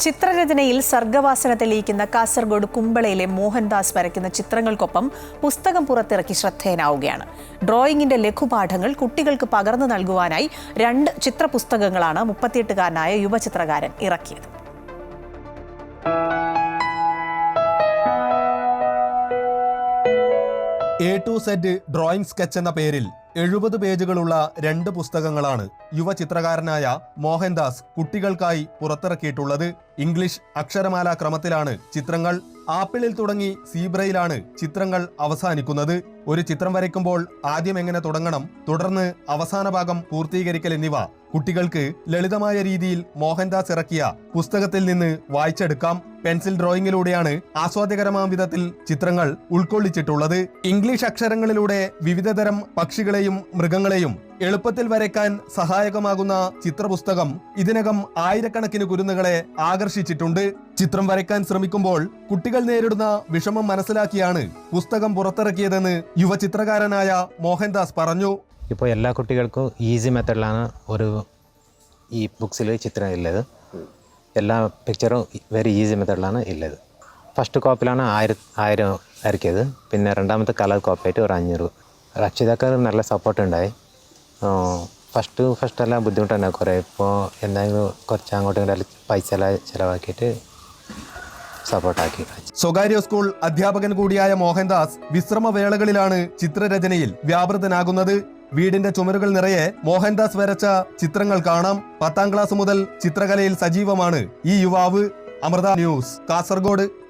ചിത്രരചനയിൽ സർഗവാസന തെളിയിക്കുന്ന കാസർഗോഡ് കുമ്പളയിലെ മോഹൻദാസ് വരയ്ക്കുന്ന ചിത്രങ്ങൾക്കൊപ്പം പുസ്തകം പുറത്തിറക്കി ശ്രദ്ധേയനാവുകയാണ്. ഡ്രോയിങ്ങിന്റെ ലഘുപാഠങ്ങൾ കുട്ടികൾക്ക് പകർന്നു നൽകുവാനായി രണ്ട് ചിത്രപുസ്തകങ്ങളാണ് മുപ്പത്തിയെട്ടുകാരനായ യുവചിത്രകാരൻ ഇറക്കിയത്. A to set drawing sketch എന്ന പേരിൽ എഴുപത് പേജുകളുള്ള രണ്ട് പുസ്തകങ്ങളാണ് യുവ ചിത്രകാരനായ മോഹൻദാസ് കുട്ടികൾക്കായി പുറത്തിറക്കിയിട്ടുള്ളത്. ഇംഗ്ലീഷ് അക്ഷരമാല ക്രമത്തിലാണ് ചിത്രങ്ങൾ. ആപ്പിളിൽ തുടങ്ങി സീബ്രയിലാണ് ചിത്രങ്ങൾ അവസാനിക്കുന്നത്. ഒരു ചിത്രം വരയ്ക്കുമ്പോൾ ആദ്യം എങ്ങനെ തുടങ്ങണം തുടർന്ന് അവസാന ഭാഗം പൂർത്തീകരിക്കൽ എന്നിവ കുട്ടികൾക്ക് ലളിതമായ രീതിയിൽ മോഹൻദാസ് ഇറക്കിയ പുസ്തകത്തിൽ നിന്ന് വായിച്ചെടുക്കാം. പെൻസിൽ ഡ്രോയിങ്ങിലൂടെയാണ് ആസ്വാദ്യകരമാം വിധത്തിൽ ചിത്രങ്ങൾ ഉൾക്കൊള്ളിച്ചിട്ടുള്ളത്. ഇംഗ്ലീഷ് അക്ഷരങ്ങളിലൂടെ വിവിധതരം പക്ഷികളെയും മൃഗങ്ങളെയും എളുപ്പത്തിൽ വരയ്ക്കാൻ സഹായകമാകുന്ന ചിത്രപുസ്തകം ഇതിനകം ആയിരക്കണക്കിന് കുരുന്നുകളെ ആകർഷിച്ചിട്ടുണ്ട്. ചിത്രം വരയ്ക്കാൻ ശ്രമിക്കുമ്പോൾ കുട്ടികൾ നേരിടുന്ന വിഷമം മനസ്സിലാക്കിയാണ് പുസ്തകം പുറത്തിറക്കിയതെന്ന് യുവചിത്രകാരനായ മോഹൻദാസ് പറഞ്ഞു. ഇപ്പോൾ എല്ലാ കുട്ടികൾക്കും ഈസി മെത്തഡിലാണ് ഒരു ഈ ബുക്സിൽ ചിത്രം ഉള്ളത് എല്ലാ പിക്ചറും വെരി ഈസി മെത്തഡിലാണ് ഉള്ളത് ഫസ്റ്റ് കോപ്പിലാണ് ആയിരം ആയിരം ഇറക്കിയത് പിന്നെ രണ്ടാമത്തെ കളർ കോപ്പിയായിട്ട് ഒരു അഞ്ഞൂറ്. രക്ഷിതാക്കൾ നല്ല സപ്പോർട്ട് ഉണ്ടായി. ഫസ്റ്റ് ഫസ്റ്റ് എല്ലാം ബുദ്ധിമുട്ടുണ്ടായി കുറേ. ഇപ്പോൾ എന്തെങ്കിലും കുറച്ച് അങ്ങോട്ടും ഇങ്ങോട്ടും പൈസ എല്ലാം ചിലവാക്കിയിട്ട് സപ്പോർട്ടാക്കി സ്വകാര്യ സ്കൂൾ അധ്യാപകൻ കൂടിയായ മോഹൻദാസ് വിശ്രമവേളകളിലാണ് ചിത്രരചനയിൽ വ്യാപൃതനാകുന്നത്. വീടിന്റെ ചുമരുകൾ നിറയെ മോഹൻദാസ് വരച്ച ചിത്രങ്ങൾ കാണാം. പത്താം ക്ലാസ് മുതൽ ചിത്രകലയിൽ സജീവമാണ് ഈ യുവാവ്. അമൃത ന്യൂസ് കാസർഗോഡ്.